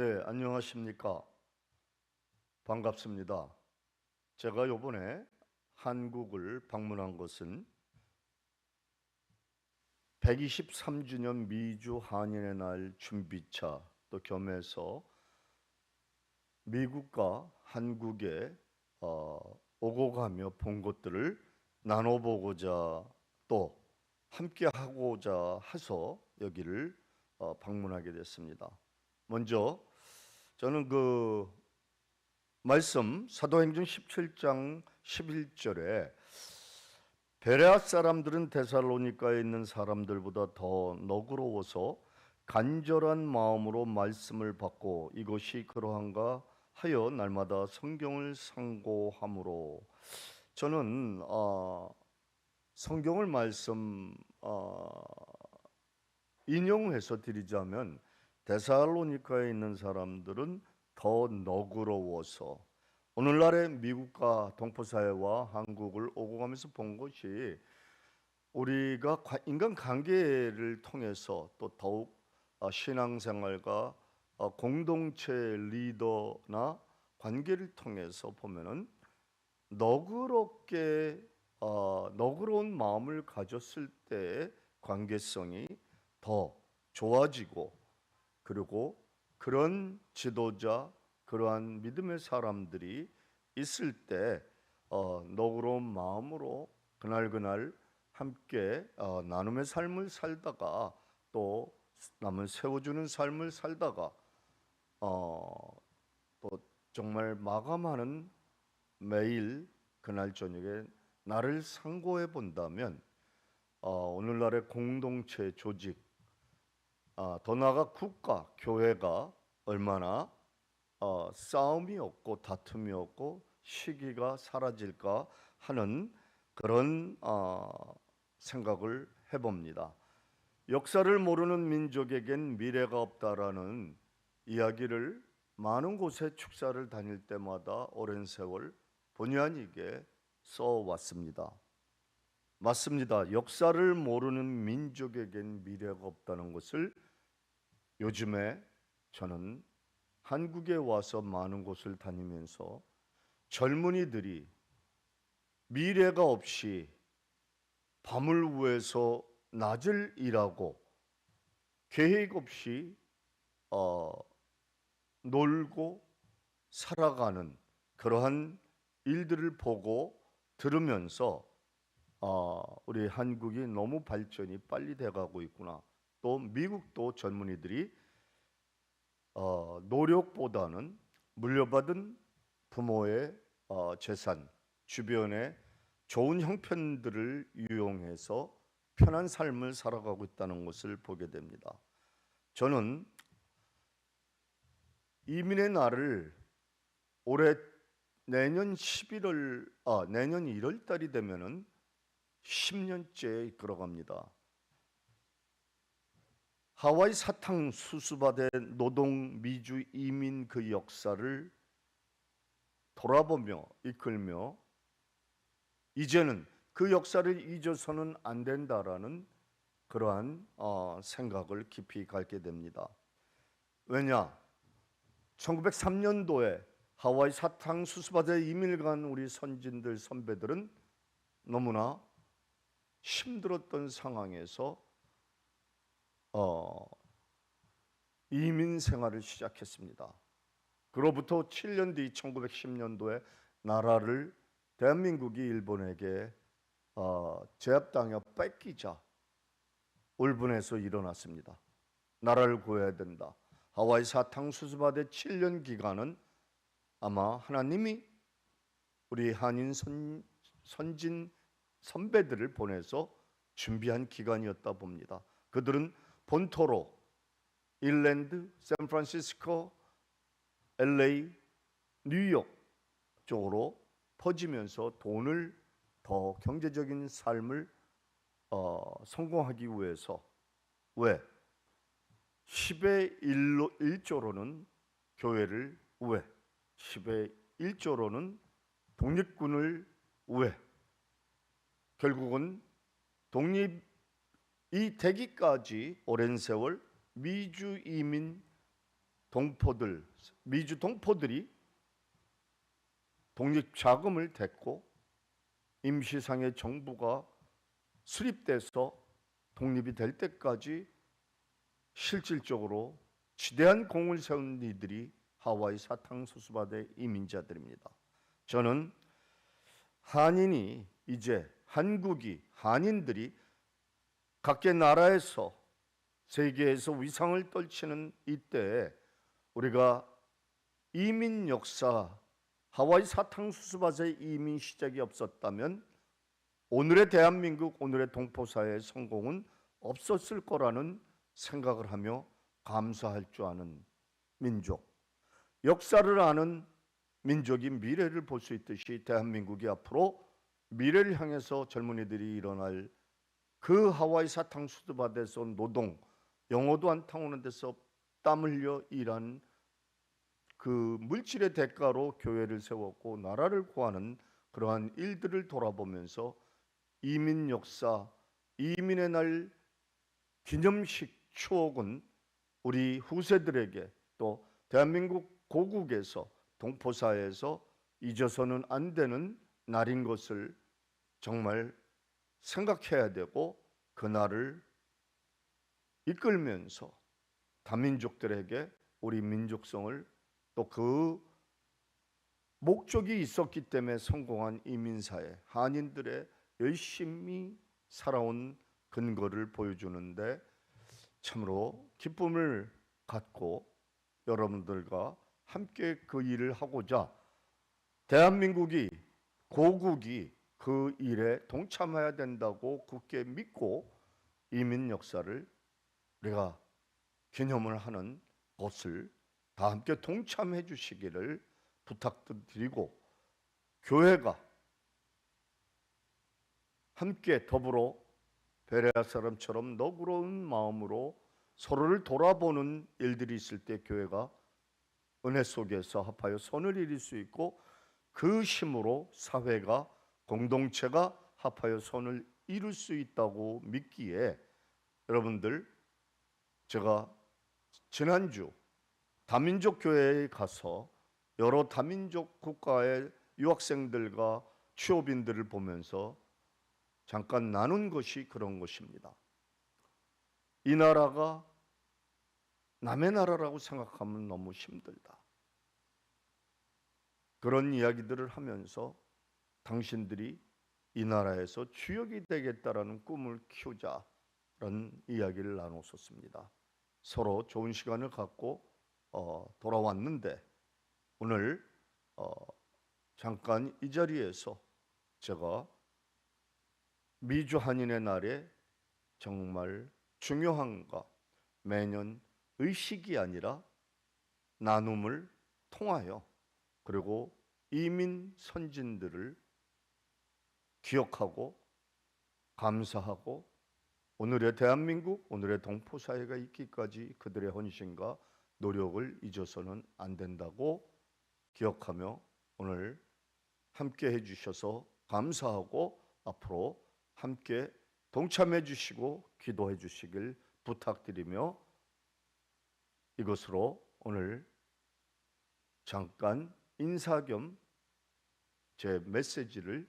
네, 안녕하십니까. 반갑습니다. 제가 요번에 한국을 방문한 것은 123주년 미주 한인의 날 준비차 또 겸해서 미국과 한국에 어, 오고 가며 본 것들을 나눠보고자 또 함께 하고자 해서 여기를 어, 방문하게 됐습니다. 먼저 저는 그 말씀 사도행전 17장 11절에 베레아 사람들은 데살로니카에 있는 사람들보다 더 너그러워서 간절한 마음으로 말씀을 받고 이것이 그러한가 하여 날마다 성경을 상고함으로. 저는 어, 성경을 말씀 어, 인용해서 드리자면 데살로니카에 있는 사람들은 더 너그러워서 오늘날의 미국과 동포사회와 한국을 오고 가면서 본 것이 우리가 과- 인간 관계를 통해서 또 더욱 어, 신앙생활과 어, 공동체 리더나 관계를 통해서 보면은 너그럽게 어, 너그러운 마음을 가졌을 때의 관계성이 더 좋아지고 그리고 그런 지도자 그러한 믿음의 사람들이 있을 때 어, 너그러운 마음으로 그날 그날 함께 어, 나눔의 삶을 살다가 또 남을 세워주는 삶을 살다가 어, 또 정말 마감하는 매일 그날 저녁에 나를 상고해 본다면 어, 오늘날의 공동체 조직 아, 더 나아가 국가 교회가 얼마나 어, 싸움이 없고 다툼이 없고 시기가 사라질까 하는 그런 어, 생각을 해봅니다. 역사를 모르는 민족에겐 미래가 없다라는 이야기를 많은 곳에 축사를 다닐 때마다 오랜 세월 본의 아니게 써왔습니다. 맞습니다. 역사를 모르는 민족에겐 미래가 없다는 것을 요즘에 저는 한국에 와서 많은 곳을 다니면서 젊은이들이 미래가 없이 밤을 위해서 낮을 일하고 계획 없이 어, 놀고 살아가는 그러한 일들을 보고 들으면서 어, 우리 한국이 너무 발전이 빨리 돼가고 있구나. 또 미국도 젊은이들이 어, 노력보다는 물려받은 부모의 어, 재산, 주변의 좋은 형편들을 이용해서 편한 삶을 살아가고 있다는 것을 보게 됩니다. 저는 이민의 날을 올해 내년 11월 아 내년 1월 달이 되면은 10년째 이끌어갑니다. 하와이 사탕 수수받은 노동 미주 이민 그 역사를 돌아보며 이끌며 이제는 그 역사를 잊어서는 안 된다라는 그러한 어, 생각을 깊이 갖게 됩니다. 왜냐? 1903년도에 하와이 사탕 수수밭에 이민을 간 우리 선진들 선배들은 너무나 힘들었던 상황에서 어, 이민 생활을 시작했습니다. 그로부터 7년 뒤 1910년도에 나라를 대한민국이 일본에게 어, 제압당해 뺏기자 울분에서 일어났습니다. 나라를 구해야 된다. 하와이 사탕 수수밭의 7년 기간은 아마 하나님이 우리 한인 선, 선진 선배들을 보내서 준비한 기간이었다 봅니다. 그들은 본토로 일랜드, 샌프란시스코, LA, 뉴욕 쪽으로 퍼지면서 돈을 더 경제적인 삶을 어, 성공하기 위해서 왜? 10의 1로 1조로는 교회를 왜? 10의 1조로는 독립군을 왜? 결국은 독립 이 되기까지 오랜 세월 미주 이민 동포들 미주 동포들이 독립 자금을 댔고 임시상의 정부가 수립돼서 독립이 될 때까지 실질적으로 지대한 공을 세운 이들이 하와이 사탕수수바대 이민자들입니다. 저는 한인이 이제 한국이 한인들이 각계 나라에서 세계에서 위상을 떨치는 이때에 우리가 이민 역사 하와이 사탕수수밭의 이민 시작이 없었다면 오늘의 대한민국 오늘의 동포사회의 성공은 없었을 거라는 생각을 하며 감사할 줄 아는 민족. 역사를 아는 민족이 미래를 볼 수 있듯이 대한민국이 앞으로 미래를 향해서 젊은이들이 일어날 그 하와이 사탕수수밭에서 노동 영어도 안 통하는 데서 땀 흘려 일한 그 물질의 대가로 교회를 세웠고 나라를 구하는 그러한 일들을 돌아보면서 이민 역사, 이민의 날 기념식 추억은 우리 후세들에게 또 대한민국 고국에서 동포사에서 잊어서는 안 되는 날인 것을 정말 생각해야 되고 그날을 이끌면서 다민족들에게 우리 민족성을 또 그 목적이 있었기 때문에 성공한 이민사회 한인들의 열심히 살아온 근거를 보여주는데 참으로 기쁨을 갖고 여러분들과 함께 그 일을 하고자 대한민국이 고국이 그 일에 동참해야 된다고 굳게 믿고 이민 역사를 우리가 기념을 하는 것을 다 함께 동참해 주시기를 부탁드리고 교회가 함께 더불어 베레아 사람처럼 너그러운 마음으로 서로를 돌아보는 일들이 있을 때 교회가 은혜 속에서 합하여 선을 이룰 수 있고 그 힘으로 사회가 공동체가 합하여 선을 이룰 수 있다고 믿기에 여러분들 제가 지난주 다민족 교회에 가서 여러 다민족 국가의 유학생들과 취업인들을 보면서 잠깐 나눈 것이 그런 것입니다. 이 나라가 남의 나라라고 생각하면 너무 힘들다. 그런 이야기들을 하면서 당신들이 이 나라에서 주역이 되겠다라는 꿈을 키우자라는 이야기를 나눴었습니다. 서로 좋은 시간을 갖고 어, 돌아왔는데 오늘 어, 잠깐 이 자리에서 제가 미주 한인의 날에 정말 중요한가 매년 의식이 아니라 나눔을 통하여 그리고 이민 선진들을 기억하고 감사하고 오늘의 대한민국, 오늘의 동포 사회가 있기까지 그들의 헌신과 노력을 잊어서는 안 된다고 기억하며 오늘 함께 해 주셔서 감사하고 앞으로 함께 동참해 주시고 기도해 주시길 부탁드리며 이것으로 오늘 잠깐 인사 겸 제 메시지를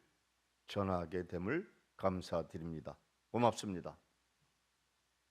전하게 됨을 감사드립니다. 고맙습니다.